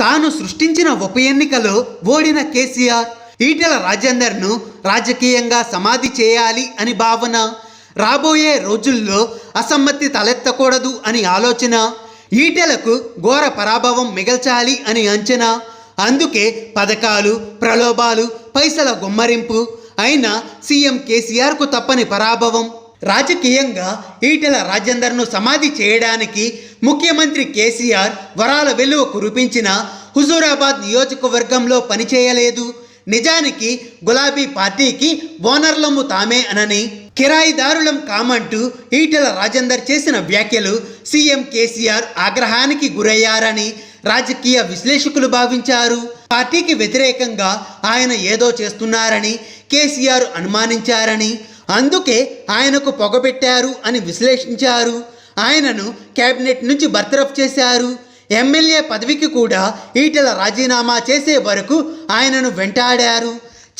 తాను సృష్టించిన ఉప ఎన్నికలో ఓడిన కేసీఆర్ ఈటెల రాజేందర్ను రాజకీయంగా సమాధి చేయాలి అని భావన. రాబోయే రోజుల్లో అసమ్మతి తలెత్తకూడదు అని ఆలోచన. ఈటెలకు ఘోర పరాభవం మిగల్చాలి అని అంచనా. అందుకే పథకాలు ప్రలోభాలు పైసల గుమ్మరింపు అయినా సీఎం కేసీఆర్కు తప్పని పరాభవం. రాజకీయంగా ఈటెల రాజేందర్ను సమాధి చేయడానికి ముఖ్యమంత్రి కేసీఆర్ వరాల వెలువ కురిపించిన హుజూరాబాద్ నియోజకవర్గంలో పనిచేయలేదు. నిజానికి గులాబీ పార్టీకి ఓనర్లము తామే అనని కిరాయిదారులం కామంటూ ఈటెల రాజేందర్ చేసిన వ్యాఖ్యలు సీఎం కేసీఆర్ ఆగ్రహానికి గురయ్యారని రాజకీయ విశ్లేషకులు భావించారు. పార్టీకి వ్యతిరేకంగా ఆయన ఏదో చేస్తున్నారని కేసీఆర్ అనుమానించారని అందుకే ఆయనకు పొగబెట్టారు అని విశ్లేషించారు. ఆయనను కేబినెట్ నుంచి బర్తరఫ్ చేశారు. ఎమ్మెల్యే పదవికి కూడా ఈటెల రాజీనామా చేసే వరకు ఆయనను వెంటాడారు.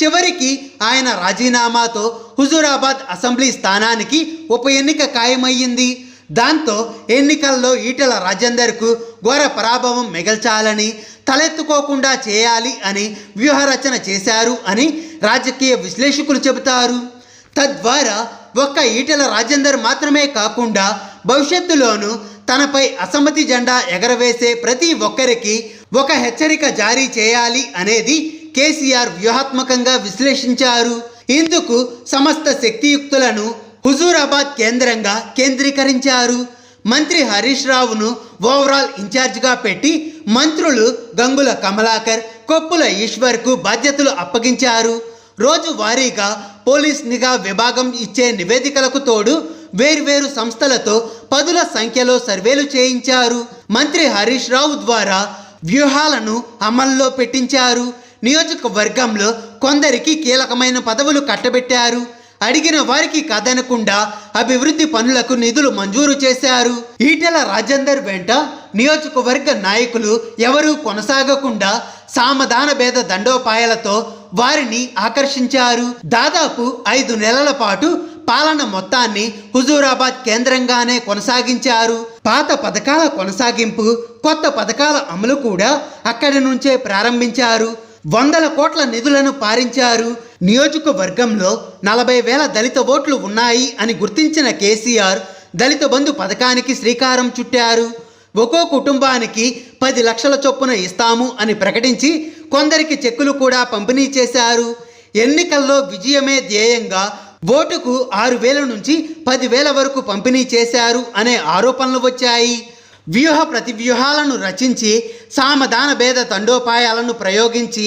చివరికి ఆయన రాజీనామాతో హుజూరాబాద్ అసెంబ్లీ స్థానానికి ఉప ఎన్నిక ఖాయమయ్యింది. దాంతో ఎన్నికల్లో ఈటల రాజేందర్కు ఘోర పరాభవం మిగల్చాలని తలెత్తుకోకుండా చేయాలి అని వ్యూహరచన చేశారు అని రాజకీయ విశ్లేషకులు చెబుతారు. తద్వారా ఒక్క ఈటెల రాజేందర్ మాత్రమే కాకుండా భవిష్యత్తులోనూ తనపై అసమ్మతి జెండా ఎగరవేసే ప్రతి ఒక్కరికి ఒక హెచ్చరిక జారీ చేయాలి అనేది కేసీఆర్ వ్యూహాత్మకంగా విశ్లేషించారు. ఇందుకు సమస్త శక్తియుక్తులను హుజూరాబాద్ కేంద్రంగా కేంద్రీకరించారు. మంత్రి హరీష్ రావును ఓవరాల్ ఇన్ఛార్జిగా పెట్టి మంత్రులు గంగుల కమలాకర్ కొప్పుల ఈశ్వర్కు బాధ్యతలు అప్పగించారు. రోజు వారీగా పోలీస్ నిఘా విభాగం ఇచ్చే నివేదికలకు తోడు వేర్వేరు సంస్థలతో పదుల సంఖ్యలో సర్వేలు చేయించారు. మంత్రి హరీష్ రావు ద్వారా వ్యూహాలను అమల్లో పెట్టించారు. నియోజకవర్గంలో కొందరికి కీలకమైన పదవులు కట్టబెట్టారు. అడిగిన వారికి కాదనకుండా అభివృద్ధి పనులకు నిధులు మంజూరు చేశారు. ఈటెల రాజేందర్ వెంట నియోజకవర్గ నాయకులు ఎవరూ కొనసాగకుండా సామధాన భేద దండోపాయాలతో వారిని ఆకర్షించారు. దాదాపు ఐదు నెలల పాటు పాలన మొత్తాన్ని హుజూరాబాద్ కేంద్రంగానే కొనసాగించారు. పాత పథకాల కొనసాగింపు కొత్త పథకాల అమలు కూడా అక్కడి నుంచే ప్రారంభించారు. వందల కోట్ల నిధులను పారించారు. నియోజకవర్గంలో నలభై వేల దళిత ఓట్లు ఉన్నాయి అని గుర్తించిన కేసీఆర్ దళిత బంధు పథకానికి శ్రీకారం చుట్టారు. ఒక్కో కుటుంబానికి పది లక్షల చొప్పున ఇస్తాము అని ప్రకటించి కొందరికి చెక్కులు కూడా పంపిణీ చేశారు. ఎన్నికల్లో విజయమే ధ్యేయంగా ఓటుకు ఆరు వేల నుంచి పదివేల వరకు పంపిణీ చేశారు అనే ఆరోపణలు వచ్చాయి. వ్యూహ ప్రతివ్యూహాలను రచించి సామధాన భేద తండోపాయాలను ప్రయోగించి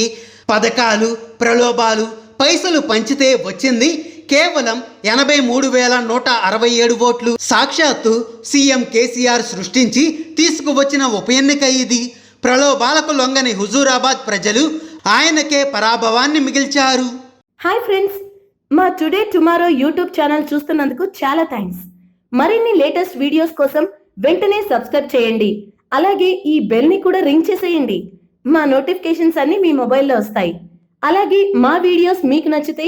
పథకాలు ప్రలోభాలు పైసలు పంచితే వచ్చింది కేవలం ఎనభై మూడు వేల నూట అరవై ఏడు ఓట్లు. సాక్షాత్తు సీఎం కేసీఆర్ సృష్టించి తీసుకువచ్చిన ఉప ఎన్నిక ఇది. ప్రలోభాలకు లొంగని హుజూరాబాద్ ప్రజలు ఆయనకే పరాభవాన్ని మిగిల్చారు. హాయ్ ఫ్రెండ్స్ మా టుడే టుమారో యూట్యూబ్ ఛానల్ చూస్తున్నందుకు చాలా థ్యాంక్స్. మరిన్ని లేటెస్ట్ వీడియోస్ కోసం వెంటనే సబ్స్క్రైబ్ చేయండి. అలాగే ఈ బెల్ని కూడా రింగ్ చేసేయండి. మా నోటిఫికేషన్స్ అన్ని మీ మొబైల్లో వస్తాయి. అలాగే మా వీడియోస్ మీకు నచ్చితే